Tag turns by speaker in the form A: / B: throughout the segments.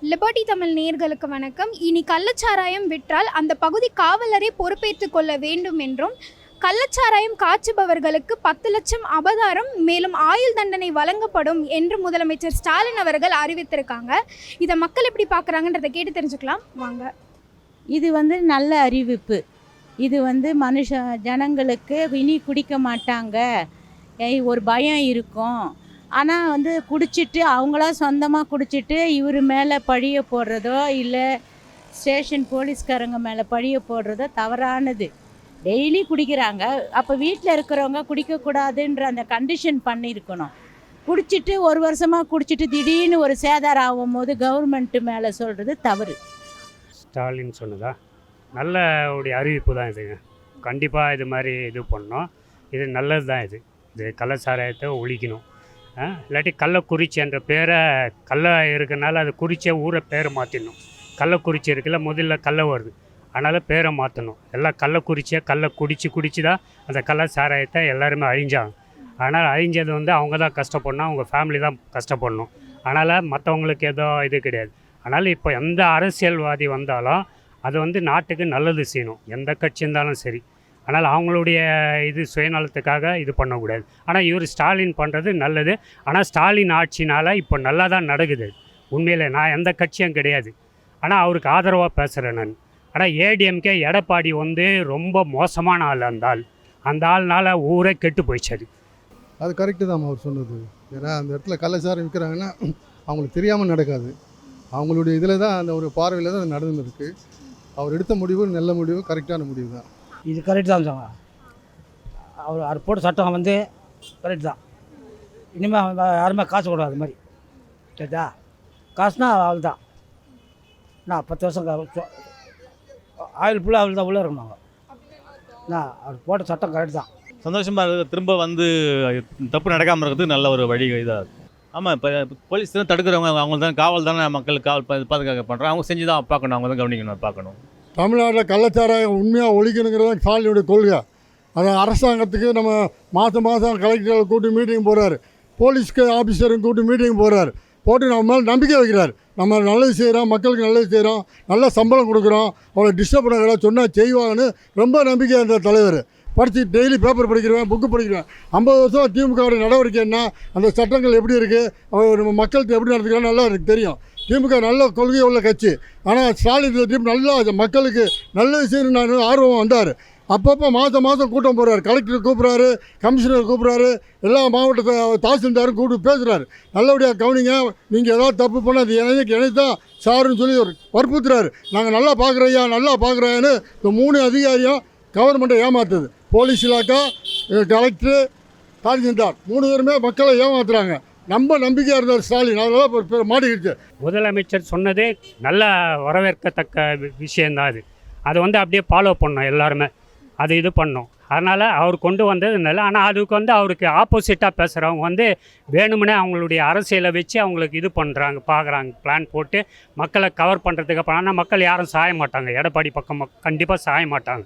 A: Liberty Tamil நேர்களுக்கு வணக்கம். இனி கள்ளச்சாராயம் விற்றால் அந்த பகுதி காவலரை பொறுப்பேற்றுக் கொள்ள வேண்டும் என்றும் கள்ளச்சாராயம் காய்ச்சுபவர்களுக்கு பத்து லட்சம் அபதாரம் மேலும் ஆயுள் தண்டனை வழங்கப்படும் என்று முதலமைச்சர் ஸ்டாலின் அவர்கள் அறிவித்திருக்காங்க. இதை மக்கள் எப்படி பார்க்குறாங்கன்றதை கேட்டு தெரிஞ்சுக்கலாம். வாங்க.
B: இது வந்து நல்ல அறிவிப்பு. இது வந்து மனுஷ ஜனங்களுக்கு இனி குடிக்க மாட்டாங்க. ஏய், ஒரு பயம் இருக்கும். ஆனால் வந்து குடிச்சிட்டு அவங்களா சொந்தமாக குடிச்சிட்டு இவர் மேலே பழிய போடுறதோ இல்லை ஸ்டேஷன் போலீஸ்காரங்க மேலே பழிய போடுறதோ தவறானது. டெய்லி குடிக்கிறாங்க. அப்போ வீட்டில் இருக்கிறவங்க குடிக்கக்கூடாதுன்ற அந்த கண்டிஷன் பண்ணியிருக்கணும். குடிச்சிட்டு ஒரு வருஷமாக குடிச்சிட்டு திடீர்னு ஒரு சேதாரம் ஆகும்போது கவர்மெண்ட்டு மேலே சொல்கிறது தவறு.
C: ஸ்டாலின் சொன்னதா? நல்ல உடைய அறிவிப்பு தான் இதுங்க கண்டிப்பாக இது மாதிரி இது பண்ணோம் இது நல்லது தான் இது. இது கலாச்சாரத்தை ஒழிக்கணும். இல்லாட்டி கள்ளக்குறிச்சி என்ற பேரை கள்ள இருக்கனால அது குறிச்சிய ஊரை பேரை மாற்றிடணும் கள்ளக்குறிச்சி இருக்குல்ல முதல்ல கள்ள வருது. அதனால் பேரை மாற்றணும் எல்லாம் கள்ளக்குறிச்சியை கல்லை குடிச்சு குடிச்சு தான் அந்த கள்ளச்சாராயத்தை எல்லாருமே அழிஞ்சாங்க. அதனால் அழிஞ்சது வந்து அவங்க தான் கஷ்டப்படணும் அவங்க ஃபேமிலி தான் கஷ்டப்படணும். அதனால் மற்றவங்களுக்கு ஏதோ இது கிடையாது. அதனால் இப்போ எந்த அரசியல்வாதி வந்தாலும் அது வந்து நாட்டுக்கு நல்லது செய்யணும். எந்த கட்சி இருந்தாலும் சரி. ஆனால் அவங்களுடைய இது சுயநலத்துக்காக இது பண்ணக்கூடாது. ஆனால் இவர் ஸ்டாலின் பண்ணுறது நல்லது. ஆனால் ஸ்டாலின் ஆட்சினால் இப்போ நல்லா தான் நடக்குது. உண்மையில் நான் எந்த கட்சியும் கிடையாது. ஆனால் அவருக்கு ஆதரவாக பேசுகிறேன் நான். ஆனால் ஏடிஎம்கே எடப்பாடி வந்து ரொம்ப மோசமான ஆள் அந்த ஆள். அந்த ஆள்னால் ஊரே கெட்டு போயிடுச்சு அது
D: அது கரெக்டு தான் அவர் சொன்னது. ஏன்னா அந்த இடத்துல கள்ளச்சாரம் விற்கிறாங்கன்னா அவங்களுக்கு தெரியாமல் நடக்காது. அவங்களுடைய இதில் தான் அந்த ஒரு பார்வையில் தான் அது நடந்துருக்கு அவர் எடுத்த முடிவு நல்ல முடிவு கரெக்டான முடிவு தான்.
E: இது கரெக்ட் தான் சொன்னாங்க அவர் அவர் போட்ட சட்டம் வந்து கரெக்ட் தான். இனிமேல் யாருமே காசு கூடாது அது மாதிரி. சரிதா காசுனா அவள் தான். நான் பத்து வருஷம் ஆயில் ஃபுல்லாக அவள் தான் உள்ளே இருக்கணும் நான் அவர் போட்ட சட்டம் கரெக்ட் தான்.
F: சந்தோஷமாக இருக்குது திரும்ப வந்து தப்பு நடக்காமல் இருக்கிறதுக்கு நல்ல ஒரு வழி இதாக இருக்கும் ஆமாம் இப்போ போலீஸ் தான் தடுக்கிறவங்க அவங்க தான் காவல் தானே மக்கள் காவல் பா- பாதுகாக்க பண்ணுறாங்க அவங்க செஞ்சு தான் பார்க்கணும். அவங்க தான் கவனிக்கணும் பார்க்கணும்.
D: தமிழ்நாட்டில் கள்ளச்சாராயம் உண்மையாக ஒழிக்கணுங்கிறது தான் ஸ்டாலினுடைய கொள்கை. அதை அரசாங்கத்துக்கு நம்ம மாதம் மாதம் கலெக்டரை கூட்டி மீட்டிங் போகிறாரு போலீஸ்க்கு ஆஃபீஸரும் கூட்டி மீட்டிங் போகிறார் போட்டு நம்ம மேலே நம்பிக்கை வைக்கிறார். நம்ம நல்லது செய்கிறோம் மக்களுக்கு நல்லது செய்கிறோம் நல்ல சம்பளம் கொடுக்குறோம் அவளை டிஸ்டர்ப் பண்ண சொன்னால் செய்வாங்கன்னு ரொம்ப நம்பிக்கை இருந்தார் தலைவர். படித்து டெய்லி பேப்பர் படிக்கிறேன் புக்கு படிக்கிறேன் ஐம்பது வருஷம் திமுகவுடைய நடவடிக்கை என்ன? அந்த சட்டங்கள் எப்படி இருக்குது நம்ம மக்களுக்கு எப்படி நடந்துக்கிறான்னு நல்லா எனக்கு தெரியும். திமுக நல்ல கொள்கை உள்ள கட்சி. ஆனால் ஸ்டாலின் டீம் நல்லா மக்களுக்கு நல்லது செய்யணும்னு ஆர்வம் வந்தார். அப்பப்போ மாதம் மாதம் கூட்டம் போடுறாரு கலெக்டர் கூப்பிட்றாரு கமிஷனர் கூப்பிட்றாரு எல்லா மாவட்ட தாசில்தாரும் கூப்பிட்டு பேசுகிறாரு நல்லபடியாக கவனிங்க நீங்கள் ஏதாவது தப்பு பண்ணால் அது எனக்கு இணைத்தான் சாருன்னு சொல்லி ஒரு வற்புறுத்துறாரு. நாங்கள் நல்லா பார்க்குறையா நல்லா பார்க்குறேன்னு இந்த மூணு அதிகாரியும் கவர்மெண்ட்டை ஏமாத்துது. போலீஸ் இலாக்கா கலெக்டர் தாசில்தார். மூணு பேருமே மக்களை ஏமாத்துறாங்க. நம்ம நம்பிக்கையாக இருந்தார் ஸ்டாலின். அதெல்லாம் இப்போ இப்போ
C: முதலமைச்சர் சொன்னதே நல்ல வரவேற்கத்தக்க வி- விஷயந்தான் அது. அதை வந்து அப்படியே ஃபாலோ பண்ணோம் எல்லாருமே. அது இது பண்ணோம். அதனால் அவர் கொண்டு வந்தது நல்ல ஆனால் அதுக்கு வந்து அவருக்கு ஆப்போசிட்டாக பேசுகிறவங்க வந்து வேணும்னே அவங்களுடைய அரசியலை வச்சு அவங்களுக்கு இது பண்ணுறாங்க பார்க்குறாங்க பிளான் போட்டு மக்களை கவர் பண்ணுறதுக்கு அப்புறம் ஆனால் மக்கள் யாரும் சாய மாட்டாங்க. எடப்பாடி பக்கம் கண்டிப்பாக சாய மாட்டாங்க.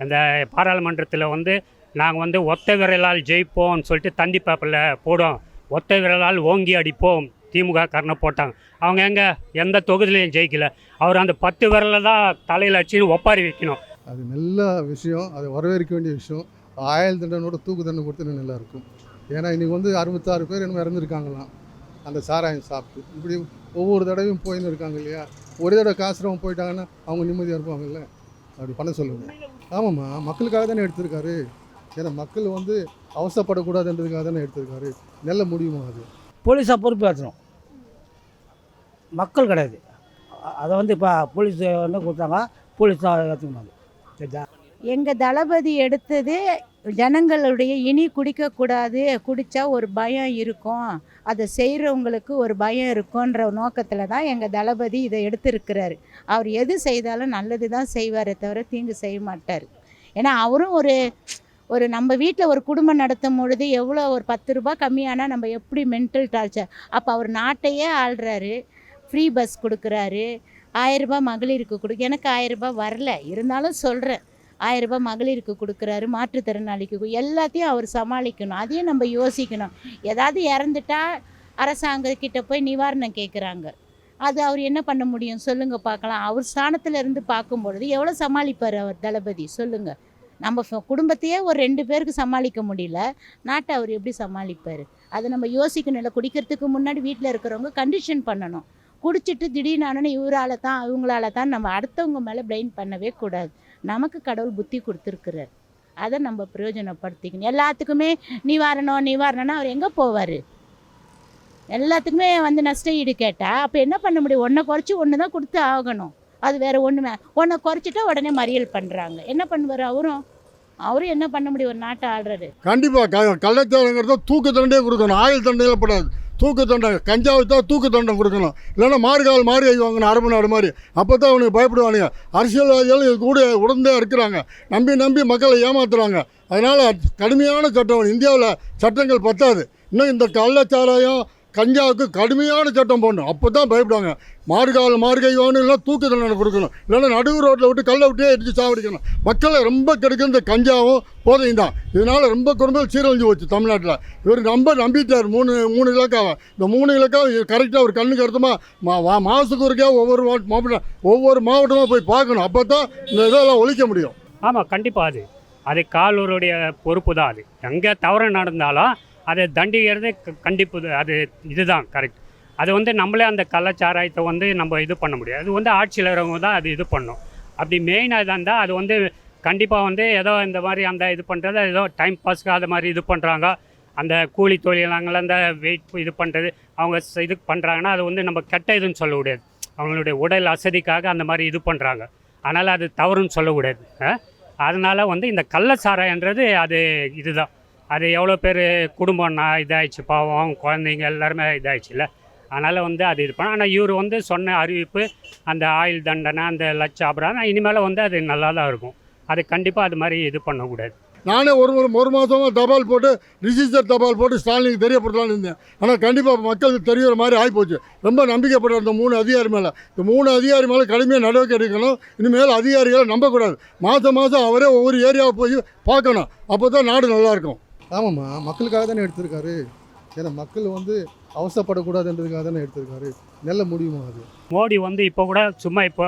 C: அந்த பாராளுமன்றத்தில் வந்து நாங்கள் வந்து ஒத்த விரலால் ஜெயிப்போம்னு சொல்லிட்டு தந்தி பேப்பரில் போடுவோம் ஒத்த விரலால் ஓங்கி அடிப்போம். திமுக காரனை போட்டாங்க. அவங்க எங்கே? எந்த தொகுதியிலையும் ஜெயிக்கல. அவர் அந்த பத்து விரலில் தான் தலையில் அடிச்சு ஒப்பாரி வைக்கணும்.
D: அது நல்ல விஷயம். அது வரவேற்க வேண்டிய விஷயம். ஆயுள் தண்டனோட தூக்கு தண்டனை கொடுத்து நல்லா இருக்கும். ஏன்னா இன்றைக்கி வந்து அறுபத்தாறு பேர் இன்னும் இறந்துருக்காங்களாம். அந்த சாராயம் சாப்பிட்டு. இப்படி ஒவ்வொரு தடவையும் போயின்னு இருக்காங்க இல்லையா? ஒரே தடவை காசுறவங்க போயிட்டாங்கன்னா அவங்க நிம்மதியாக இருப்பாங்கல்ல அப்படி பண்ண சொல்லுங்கள் ஆமாம்மா. மக்களுக்காக தானே எடுத்திருக்காரு. ஏன்னா மக்கள் வந்து அவசரப்படக்கூடாதுன்றதுக்காக தானே எடுத்திருக்காரு. நல்ல முடியுமா அது?
E: போலீஸாக பொறுப்பு ஏற்றணும் மக்கள் கிடையாது. அதை வந்து இப்போ போலீஸ் வந்து கொடுத்தாங்க? போலீஸ் ஏற்றுக்கணும் சரிதா?
B: எங்கள் தளபதி எடுத்தது ஜனங்களுடைய இனி குடிக்கக்கூடாது குடித்தா ஒரு பயம் இருக்கும். அதை செய்கிறவங்களுக்கு ஒரு பயம் இருக்குன்ற நோக்கத்தில் தான் எங்கள் தளபதி இதை எடுத்திருக்கிறாரு. அவர் எது செய்தாலும் நல்லது தான் செய்வாரே தவிர தீங்கு செய்ய மாட்டார். ஏன்னா அவரும் ஒரு ஒரு நம்ம வீட்டில் ஒரு குடும்பம் நடத்தும் பொழுது எவ்வளோ ஒரு பத்து ரூபா கம்மியானால் நம்ம எப்படி மென்டல் டார்ச்சர் அப்போ அவர் நாட்டையே ஆள்றாரு. ஃப்ரீ பஸ் கொடுக்குறாரு. ஆயிரரூபா மகளிருக்கு கொடு எனக்கு ஆயிரரூபா வரல. இருந்தாலும் சொல்கிறேன் ஆயிரரூபா மகளிருக்கு கொடுக்குறாரு. மாற்றுத்திறனாளிக்கு எல்லாத்தையும் அவர் சமாளிக்கணும். அதையும் நம்ம யோசிக்கணும். ஏதாவது இறந்துட்டா அரசாங்கக்கிட்ட போய் நிவாரணம் கேட்குறாங்க அது அவர் என்ன பண்ண முடியும்? சொல்லுங்கள் பார்க்கலாம். அவர் ஸ்தானத்துல இருந்து பார்க்கும் பொழுது எவ்வளோ சமாளிப்பார் அவர் தளபதி? சொல்லுங்கள் நம்ம குடும்பத்தையே ஒரு ரெண்டு பேருக்கு சமாளிக்க முடியல. நாட்டை அவர் எப்படி சமாளிப்பார்? அதை நம்ம யோசிக்கணும் இல்லை குடிக்கிறதுக்கு முன்னாடி வீட்டில் இருக்கிறவங்க கண்டிஷன் பண்ணணும். குடிச்சிட்டு திடீர்னு இவரால தான் இவங்களால தான் நம்ம அடுத்தவங்க மேலே பிளைன் பண்ணவே கூடாது. நமக்கு கடவுள் புத்தி கொடுத்துருக்குறார். அதை நம்ம பிரயோஜனப்படுத்திக்கணும். எல்லாத்துக்குமே நிவாரணம் நிவாரணம்னா அவர் எங்கே போவார்? எல்லாத்துக்குமே வந்து நஷ்ட ஈடு கேட்டால் அப்போ என்ன பண்ண முடியும்? ஒன்றை குறைச்சி ஒன்று தான் கொடுத்து ஆகணும். அது வேறு ஒன்றுமே ஒன்றை குறைச்சிட்டா உடனே மறியல் பண்ணுறாங்க என்ன பண்ணுவார் அவரும் அவரும் என்ன பண்ண முடியும்? ஒரு நாட்டை ஆள்றாரு
D: கண்டிப்பாக க தூக்கு தண்டே கொடுக்கணும். ஆயுள் தண்டையில் படாது. தூக்கு தண்டனை கஞ்சாவை தான் தூக்கு தண்டனை கொடுக்கணும். இல்லைன்னா மாறுகால் மாறி கை வாங்கணும் அரபு நாடு மாதிரி அப்போ தான் அவனுக்கு பயப்படுவானுங்க. அரசியல்வாதிகள் இது கூட உடந்தே இருக்கிறாங்க. நம்பி நம்பி மக்களை ஏமாத்துறாங்க. அதனால் கடுமையான சட்டம். இந்தியாவில் சட்டங்கள் பத்தாது. இன்னும் இந்த கள்ளச்சாராயம் கஞ்சாவுக்கு கடுமையான சட்டம் போடணும். அப்போ தான் பயப்படுவாங்க. மார்கால் மார்கை வேணும் இல்லை தூக்கு தண்டனை கொடுக்கணும். இல்லைன்னா நடுவு ரோட்டில் விட்டு கல்லை விட்டே எரிஞ்சு சாவடிக்கணும். மக்களை ரொம்ப கெடுக்கிற இந்த கஞ்சாவும் போதையும் தான். இதனால் ரொம்ப குடும்பம் சீரழிஞ்சு போச்சு தமிழ்நாட்டில். இவர் ரொம்ப நம்பிட்டார். மூணு மூணு இலக்காவை. இந்த மூணு இலக்காக கரெக்டாக ஒரு கண்ணுக்கு அர்த்தமாக மா மாதத்துக்கு ஒருக்கே ஒவ்வொரு மாவட்டம் ஒவ்வொரு மாவட்டமாக போய் பார்க்கணும். அப்போ தான் இந்த இதெல்லாம் ஒழிக்க முடியும்.
C: ஆமாம் கண்டிப்பாக அது. அது காலூருடைய பொறுப்பு தான் அது. எங்கே தவறு நடந்தாலும் அதை தண்டிக்கிறது க- கண்டிப்பு இது- அது இதுதான் கரெக்ட் அது வந்து நம்மளே அந்த கள்ளச்சாராயத்தை வந்து நம்ம இது பண்ண முடியாது. அது வந்து ஆட்சியில் இருக்கிறவங்க தான் அது இது பண்ணும். அப்படி மெயினாக இதாக இருந்தால் அது வந்து கண்டிப்பாக வந்து ஏதோ இந்த மாதிரி அந்த இது பண்ணுறது ஏதோ டைம் பாஸ்க்கு அது மாதிரி இது பண்ணுறாங்க அந்த கூலி தொழிலாளர்கள் அந்த வெயிட் இது பண்ணுறது அவங்க இது பண்ணுறாங்கன்னா அது வந்து நம்ம கெட்ட இதுன்னு சொல்ல முடியாது. அவங்களுடைய உடல் அசதிக்காக அந்த மாதிரி இது பண்ணுறாங்க அதனால் அது தவறுன்னு சொல்லக்கூடாது ஆ? அதனால் வந்து இந்த கள்ளச்சாராயன்றது அது இதுதான். அது எவ்வளோ பேர் குடும்பம் நான் இதாகிடுச்சு பாவம் குழந்தைங்க எல்லாருமே இதாகிடுச்சுல்ல அதனால் வந்து அது இது ஆனால் இவர் வந்து சொன்ன அறிவிப்பு அந்த ஆயுள் தண்டனை அந்த லட்ச அபராதம் இனிமேல் வந்து அது நல்லா தான் இருக்கும். அது கண்டிப்பாக அது மாதிரி இது பண்ணக்கூடாது.
D: நானே ஒரு ஒரு ஒரு மாதமாக தபால் போட்டு ரிஜிஸ்டர் தபால் போட்டு ஸ்டாலினுக்கு தெரியப்படுத்தலான்னு இருந்தேன். ஆனால் கண்டிப்பாக மக்களுக்கு தெரியுற மாதிரி ஆகிப்போச்சு ரொம்ப நம்பிக்கைப்படுற இந்த மூணு அதிகாரி மேலே. இந்த மூணு அதிகாரி மேலே கடுமையாக நடவடிக்கை எடுக்கணும். இனிமேல் அதிகாரிகளை நம்பக்கூடாது. மாதம் மாதம் அவரே ஒவ்வொரு ஏரியாவை போய் பார்க்கணும். அப்போ தான் நாடு நல்லாயிருக்கும்
G: ஆமாம்மா மக்களுக்காக தானே எடுத்திருக்காரு. ஏன்னா மக்கள் வந்து அவசரப்படக்கூடாதுன்றதுக்காக தானே எடுத்திருக்காரு. நல்ல முடியுமா அது?
C: மோடி வந்து இப்போ கூட சும்மா இப்போ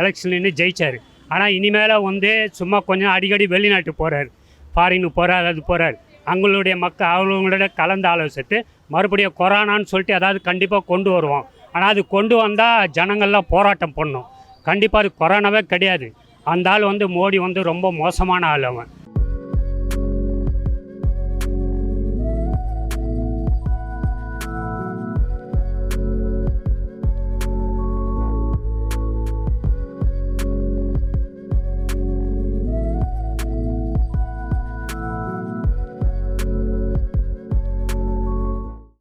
C: எலெக்ஷன் நின்று ஜெயிச்சார். ஆனால் இனிமேல் வந்து சும்மா கொஞ்சம் அடிக்கடி வெளிநாட்டு போகிறார் ஃபாரின் போகிறார் அது போகிறார் அவங்களுடைய மக்கள் அவங்களோட கலந்து ஆலோசித்து மறுபடியும் கொரோனான்னு சொல்லிட்டு அதாவது கண்டிப்பாக கொண்டு வருவோம். ஆனால் அது கொண்டு வந்தால் ஜனங்கள்லாம் போராட்டம் பண்ணும். கண்டிப்பாக அது கொரோனாவே கிடையாது. அந்த ஆள் வந்து மோடி வந்து ரொம்ப மோசமான ஆள் அவன்.